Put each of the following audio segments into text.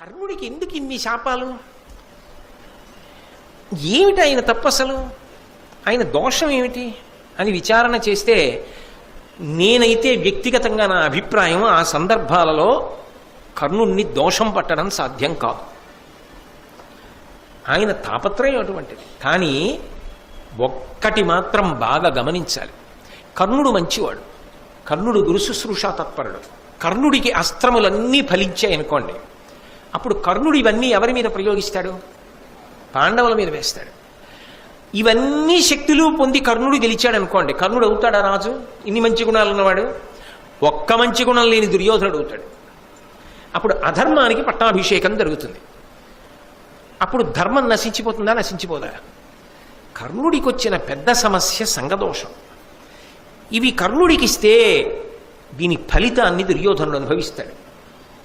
కర్ణుడికి ఎందుకు ఇన్ని శాపాలు? ఏమిటి ఆయన తప్పసలు? ఆయన దోషం ఏమిటి? అని విచారణ చేస్తే నేనైతే వ్యక్తిగతంగా నా అభిప్రాయం ఆ సందర్భాలలో కర్ణుణ్ణి దోషం పట్టడం సాధ్యం కాదు. ఆయన తాపత్రయం అటువంటిది. కానీ ఒక్కటి మాత్రం బాగా గమనించాలి. కర్ణుడు మంచివాడు. కర్ణుడు గురుశుశ్రూషా తత్పరుడు. కర్ణుడికి అస్త్రములన్నీ ఫలించాయనుకోండి అప్పుడు కర్ణుడు ఇవన్నీ ఎవరి మీద ప్రయోగిస్తాడు? పాండవుల మీద వేస్తాడు. ఇవన్నీ శక్తులు పొంది కర్ణుడు గెలిచాడు అనుకోండి కర్ణుడు అవుతాడా రాజు? ఇన్ని మంచి గుణాలు ఉన్నవాడు? ఒక్క మంచి గుణం లేని దుర్యోధనుడు అవుతాడు. అప్పుడు అధర్మానికి పట్టాభిషేకం జరుగుతుంది. అప్పుడు ధర్మం నశించిపోతుందా నశించిపోదా? కర్ణుడికి వచ్చిన పెద్ద సమస్య సంగదోషం ఇవి కర్ణుడికిస్తే దీని ఫలితాన్ని దుర్యోధనుడు అనుభవిస్తాడు.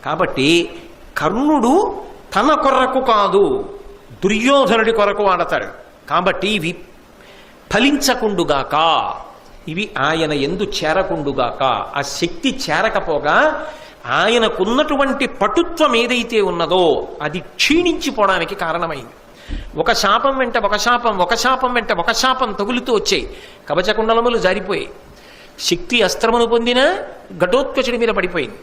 కాబట్టి కర్ణుడు తన కొరకు కాదు దుర్యోధనుడి కొరకు ఆడతాడు. కాబట్టి ఇవి ఫలించకుండుగాక ఇవి ఆయన ఎందు చేరకుండుగాక. ఆ శక్తి చేరకపోగా ఆయనకున్నటువంటి పటుత్వం ఏదైతే ఉన్నదో అది క్షీణించిపోవడానికి కారణమైంది. ఒక శాపం వెంట ఒక శాపం ఒక శాపం వెంట ఒక శాపం తగులుతూ వచ్చాయి. కవచకుండలములు జారిపోయాయి. శక్తి అస్త్రమును పొందిన ఘటోత్కచుడి మీద పడిపోయింది.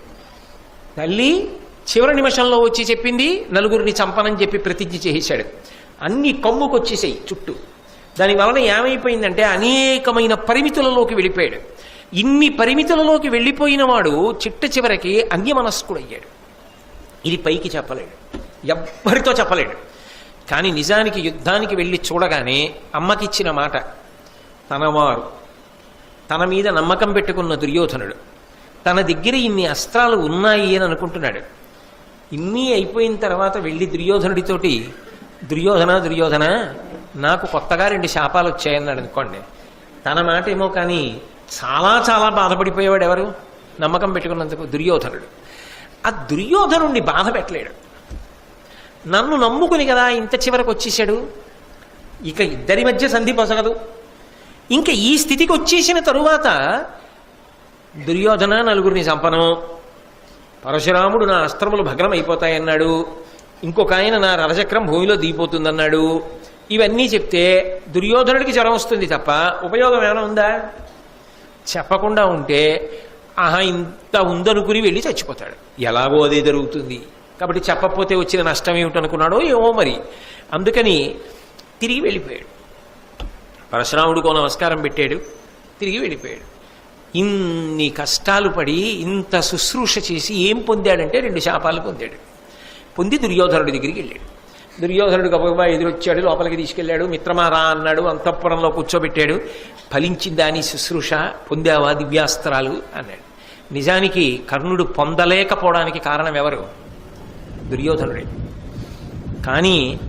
తల్లి చివరి నిమిషంలో వచ్చి చెప్పింది నలుగురిని చంపనని చెప్పి ప్రతిజ్ఞ చేసేశాడు అన్ని కమ్ముకొచ్చేసాయి చుట్టూ. దాని వలన ఏమైపోయిందంటే అనేకమైన పరిమితులలోకి వెళ్ళిపోయాడు. ఇన్ని పరిమితులలోకి వెళ్ళిపోయిన వాడు చిట్ట చివరికి అన్యమనస్కుడయ్యాడు. ఇది పైకి చెప్పలేడు. ఎవ్వరితో చెప్పలేడు. కానీ నిజానికి యుద్ధానికి వెళ్ళి చూడగానే అమ్మకిచ్చిన మాట తనవారు తన మీద నమ్మకం పెట్టుకున్న దుర్యోధనుడు తన దగ్గర ఇన్ని అస్త్రాలు ఉన్నాయి అని అనుకుంటున్నాడు. ఇన్ని అయిపోయిన తర్వాత వెళ్ళి దుర్యోధనుడితోటి దుర్యోధన దుర్యోధన నాకు కొత్తగా రెండు శాపాలు వచ్చాయన్నాడు అనుకోండి. తన మాట ఏమో కానీ చాలా చాలా బాధపడిపోయేవాడు ఎవరు? నమ్మకం పెట్టుకున్నందుకు దుర్యోధనుడు. ఆ దుర్యోధనుడిని బాధ పెట్టలేడు. నన్ను నమ్ముకుని కదా ఇంత చివరకు వచ్చేసాడు ఇక ఇద్దరి మధ్య సంధి పొసగదు. ఇంకా ఈ స్థితికి వచ్చేసిన తరువాత దుర్యోధన నలుగురిని చంపను. పరశురాముడు నా అస్త్రములు భగ్నం అయిపోతాయన్నాడు ఇంకొక ఆయన నా రథచక్రం భూమిలో దిగిపోతుందన్నాడు. ఇవన్నీ చెప్తే దుర్యోధనుడికి జ్వరం వస్తుంది తప్ప ఉపయోగం ఏమైనా ఉందా? చెప్పకుండా ఉంటే ఆహా ఇంత ఉందనుకుని వెళ్ళి చచ్చిపోతాడు. ఎలాగో అదే జరుగుతుంది. కాబట్టి చెప్పకపోతే వచ్చిన నష్టం ఏమిటనుకున్నాడో ఏమో మరి. అందుకని తిరిగి వెళ్ళిపోయాడు. పరశురాముడికో నమస్కారం పెట్టాడు. తిరిగి వెళ్ళిపోయాడు. ఇన్ని కష్టాలు పడి ఇంత శుశ్రూష చేసి ఏం పొందాడంటే రెండు శాపాలు పొందాడు. పొంది దుర్యోధనుడి దగ్గరికి వెళ్ళాడు. దుర్యోధనుడు గబగబా ఎదురొచ్చాడు లోపలికి తీసుకెళ్ళాడు మిత్రమారా అన్నాడు అంతఃపురంలో కూర్చోబెట్టాడు. ఫలించిందా నీ శుశ్రూష పొందావా దివ్యాస్త్రాలు అన్నాడు. నిజానికి కర్ణుడు పొందలేకపోవడానికి కారణం ఎవరు? దుర్యోధనుడే. కానీ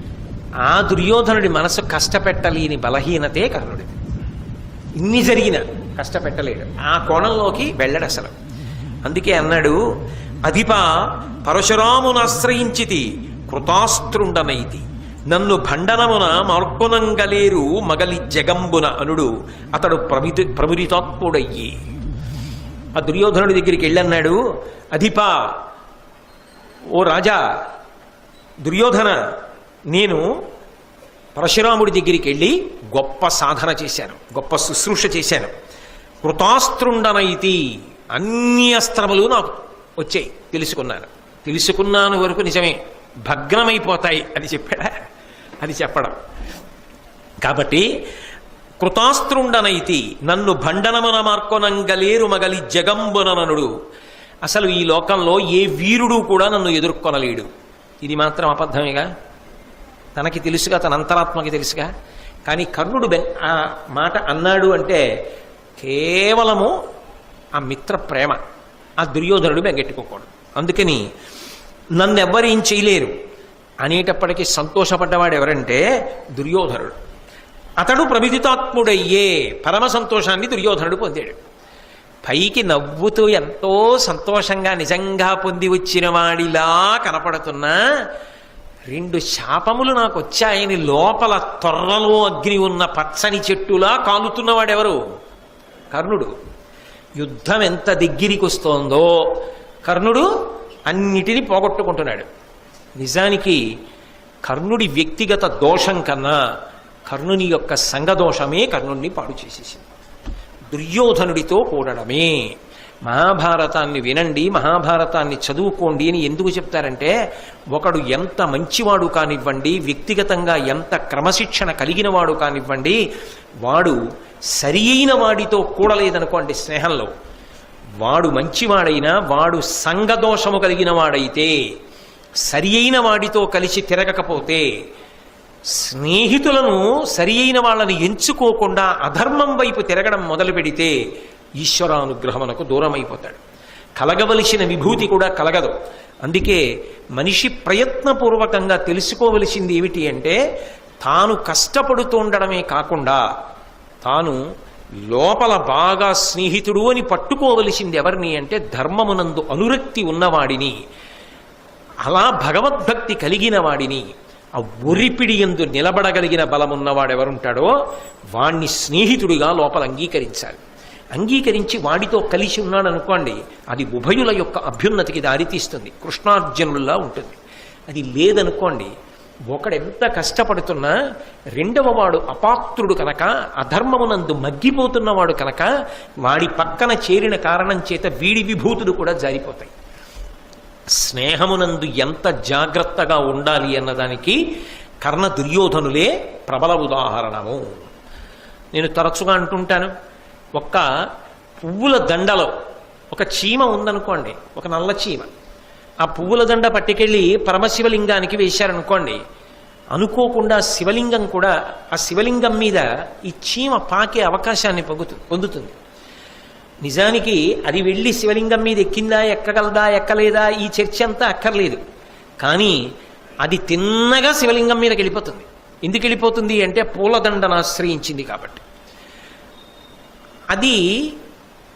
ఆ దుర్యోధనుడి మనసు కష్టపెట్టలేని బలహీనతే కర్ణుడిది. ఇన్ని జరిగిన కష్టపెట్టలేడు ఆ కోణంలోకి వెళ్ళడు అసలు. అందుకే అన్నాడు అధిప పరశురామునాశ్రయించితి కృతాస్త్రుండనైతి నన్ను భండనమున మార్పునంగలేరు మగలి జగంబున అనుడు. అతడు ప్రమితి ప్రమురితాత్ముడయ్యి ఆ దుర్యోధనుడి దగ్గరికి వెళ్ళన్నాడు అధిప ఓ రాజా దుర్యోధన నేను పరశురాముడి దగ్గరికి వెళ్ళి గొప్ప సాధన చేశాను గొప్ప శుశ్రూష చేశాను. కృతాస్త్రుండనైతి. అన్ని అస్త్రములు నాకు వచ్చాయి. తెలుసుకున్నాను. తెలుసుకున్నాను వరకు నిజమే. భగ్నమైపోతాయి అని చెప్పాడా? అది చెప్పడం. కాబట్టి కృతాస్త్రుండనైతి నన్ను భండనమున మార్కొనంగలేరు మగలి జగంబుననుడు అసలు ఈ లోకంలో ఏ వీరుడు కూడా నన్ను ఎదుర్కొనలేడు. ఇది మాత్రం అబద్ధమేగా? తనకి తెలుసుగా తన అంతరాత్మకి తెలుసుగా? కానీ కర్ణుడు బె ఆ మాట అన్నాడు అంటే కేవలము ఆ మిత్ర ప్రేమ ఆ దుర్యోధనుడు మెగెట్టుకోకూడదు అందుకని నన్నెవ్వరు ఏం చేయలేరు. అనేటప్పటికీ సంతోషపడ్డవాడు ఎవరంటే దుర్యోధనుడు. అతడు ప్రవిదితాత్ముడయ్యే పరమ సంతోషాన్ని దుర్యోధనుడు పొందాడు. పైకి నవ్వుతూ ఎంతో సంతోషంగా నిజంగా పొంది వచ్చిన వాడిలా కనపడుతున్నా రెండు శాపములు నాకు వచ్చాయని లోపల త్వరలో అగ్ని ఉన్న పచ్చని చెట్టులా కాలుతున్నవాడెవరు? కర్ణుడు. యుద్ధం ఎంత దగ్గరికి వస్తోందో కర్ణుడు అన్నిటినీ పోగొట్టుకుంటున్నాడు. నిజానికి కర్ణుడి వ్యక్తిగత దోషం కన్నా కర్ణుని యొక్క సంఘదోషమే కర్ణుణ్ణి పాడు చేసేసింది. దుర్యోధనుడితో కూడడమే. మహాభారతాన్ని వినండి మహాభారతాన్ని చదువుకోండి అని ఎందుకు చెప్తారంటే ఒకడు ఎంత మంచివాడు కానివ్వండి వ్యక్తిగతంగా ఎంత క్రమశిక్షణ కలిగిన వాడు కానివ్వండి వాడు సరి అయిన వాడితో కూడలేదనుకోండి స్నేహంలో. వాడు మంచివాడైనా వాడు సంఘదోషము కలిగిన వాడైతే సరి అయిన వాడితో కలిసి తిరగకపోతే స్నేహితులను సరి అయిన వాళ్ళని ఎంచుకోకుండా అధర్మం వైపు తిరగడం మొదలు పెడితే ఈశ్వరానుగ్రహమునకు దూరమైపోతాడు. కలగవలసిన విభూతి కూడా కలగదు. అందుకే మనిషి ప్రయత్నపూర్వకంగా తెలుసుకోవలసింది ఏమిటి అంటే తాను కష్టపడుతూ ఉండడమే కాకుండా తాను లోపల బాగా స్నేహితుడు అని పట్టుకోవలసింది ఎవరిని అంటే ధర్మమునందు అనురక్తి ఉన్నవాడిని. అలా భగవద్భక్తి కలిగిన వాడిని ఆ ఒరిపిడి ఎందు నిలబడగలిగిన బలమున్నవాడెవరుంటాడో వాణ్ణి స్నేహితుడిగా లోపల అంగీకరించాలి. అంగీకరించి వాడితో కలిసి ఉన్నాడు అనుకోండి అది ఉభయుల యొక్క అభ్యున్నతికి దారితీస్తుంది. కృష్ణార్జునుల్లా ఉంటుంది. అది లేదనుకోండి ఒకడెంత కష్టపడుతున్నా రెండవ వాడు అపాత్రుడు కనుక అధర్మమునందు మగ్గిపోతున్నవాడు కనుక వాడి పక్కన చేరిన కారణం చేత వీడి విభూతులు కూడా జారిపోతాయి. స్నేహమునందు ఎంత జాగ్రత్తగా ఉండాలి అన్నదానికి కర్ణ దుర్యోధనులే ప్రబల ఉదాహరణము. నేను తరచుగా అంటుంటాను ఒక్క పువ్వుల దండలో ఒక చీమ ఉందనుకోండి ఒక నల్ల చీమ. ఆ పువ్వుల దండ పట్టుకెళ్ళి పరమశివలింగానికి వేశారనుకోండి అనుకోకుండా శివలింగం కూడా ఆ శివలింగం మీద ఈ చీమ పాకే అవకాశాన్ని పొందుతు పొందుతుంది. నిజానికి అది వెళ్ళి శివలింగం మీద ఎక్కిందా ఎక్కగలదా ఎక్కలేదా ఈ చర్చ అంతా అక్కర్లేదు. కానీ అది తిన్నగా శివలింగం మీదకి వెళ్ళిపోతుంది. ఎందుకు వెళ్ళిపోతుంది అంటే పూలదండను ఆశ్రయించింది కాబట్టి. అది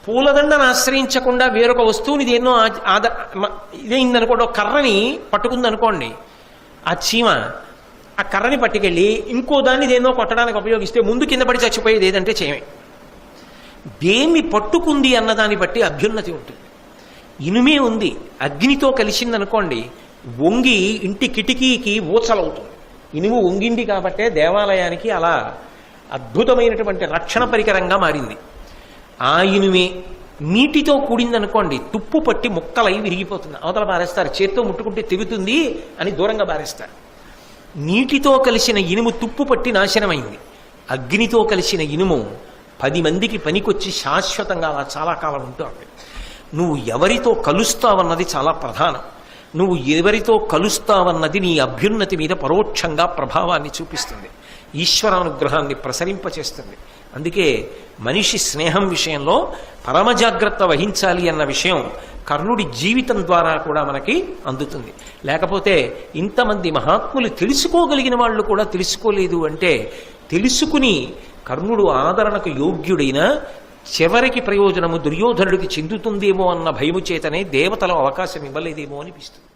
పూలదండను ఆశ్రయించకుండా వేరొక వస్తువుని దేన్నో ఆద మ- ఇదైందనుకోండి ఒక కర్రని పట్టుకుందనుకోండి ఆ చీమ ఆ కర్రని పట్టుకెళ్ళి ఇంకో దాన్ని దేన్నో కొట్టడానికి ఉపయోగిస్తే ముందు కింద పడి చచ్చిపోయేది ఏదంటే చీమే. దేన్ని పట్టుకుంది అన్నదాన్ని బట్టి అభ్యున్నతి ఉంటుంది. ఇనుమే ఉంది అగ్నితో కలిసిందనుకోండి వంగి ఇంటి కిటికీకి ఊచలవుతుంది. ఇనుము వంగింది కాబట్టే దేవాలయానికి అలా అద్భుతమైనటువంటి రక్షణ పరికరంగా మారింది. ఆ నీటితో కూడిందనుకోండి తుప్పు పట్టి ముక్కలై విరిగిపోతుంది. అవతల బారేస్తారు చేత్తో ముట్టుకుంటే తెగుతుంది అని దూరంగా బారేస్తారు నీటితో కలిసిన ఇనుము తుప్పు పట్టి నాశనమైంది. అగ్నితో కలిసిన ఇనుము పది మందికి పనికొచ్చి శాశ్వతంగా అలా చాలా కాలం ఉంటుంది. నువ్వు ఎవరితో కలుస్తావన్నది చాలా ప్రధానం. నువ్వు ఎవరితో కలుస్తావన్నది నీ అభ్యున్నతి మీద పరోక్షంగా ప్రభావాన్ని చూపిస్తుంది. ఈశ్వరానుగ్రహాన్ని ప్రసరింపచేస్తుంది. అందుకే మనిషి స్నేహం విషయంలో పరమ జాగ్రత్త వహించాలి అన్న విషయం కర్ణుడి జీవితం ద్వారా కూడా మనకి అందుతుంది. లేకపోతే ఇంతమంది మహాత్ములు తెలుసుకోగలిగిన వాళ్ళు కూడా తెలుసుకోలేదు అంటే తెలుసుకుని కర్ణుడు ఆదరణకు యోగ్యుడైన చివరికి ప్రయోజనము దుర్యోధనుడికి చెందుతుందేమో అన్న భయము చేతనే దేవతలు అవకాశం ఇవ్వలేదేమో అనిపిస్తుంది.